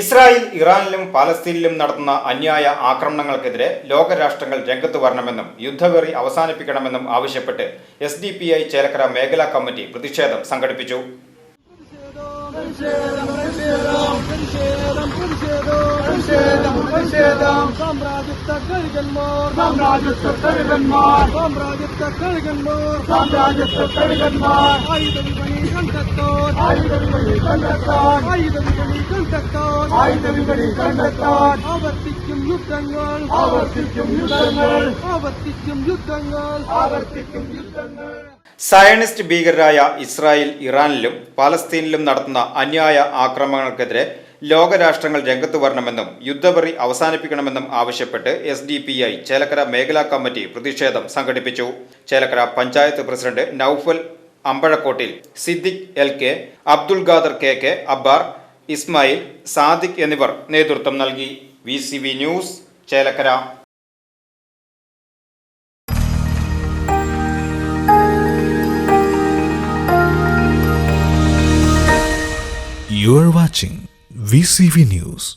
Israel ഇറാനിലും പാലസ്തീനിലും നടത്തുന്ന അന്യായ ആക്രമണങ്ങൾക്കെതിരെ ലോകരാഷ്ട്രങ്ങൾ രംഗത്ത് വരണമെന്നും യുദ്ധവെറി അവസാനിപ്പിക്കണമെന്നും ആവശ്യപ്പെട്ട് S D P I Chelakkara മേഖലാ കമ്മിറ്റി പ്രതിഷേധം സംഘടിപ്പിച്ചു. സാമ്രാജ്യത്വ കഴുകന്മാർ. സാമ്രാജ്യത്വ കഴുകന്മാർ. സാമ്രാജ്യത്വ കഴുകന്മാർ. സാമ്രാജ്യത്വ കഴുകന്മാർ. ആയുധ വിപണി കണ്ടെത്താൻ. ആയുധ വിപണി കണ്ടെത്താൻ. ആയുധ വിപണി കണ്ടെത്താൻ. ആയുധ വിപണി കണ്ടെത്താൻ. ആവർത്തിക്കും യുദ്ധങ്ങൾ. ആവർത്തിക്കും യുദ്ധങ്ങൾ. ആവർത്തിക്കും യുദ്ധങ്ങൾ. ആവർത്തിക്കും യുദ്ധങ്ങൾ. സയണിസ്റ്റ് ഭീകരരായ ഇസ്രായേൽ ഇറാനിലും പാലസ്തീനിലും നടത്തുന്ന അന്യായ ആക്രമണങ്ങൾക്കെതിരെ ലോകരാഷ്ട്രങ്ങൾ രംഗത്ത് വരണമെന്നും യുദ്ധപറി അവസാനിപ്പിക്കണമെന്നും ആവശ്യപ്പെട്ട് S D P I Chelakkara മേഖലാ കമ്മിറ്റി പ്രതിഷേധം സംഘടിപ്പിച്ചു. Chelakkara panchayat president Naufal Ambazhakkottil Siddique L K Abdul Khader K K Abbar Ismail Sadiq എന്നിവർ നേതൃത്വം നൽകി. V C V news Chelakkara. You are watching VCV News.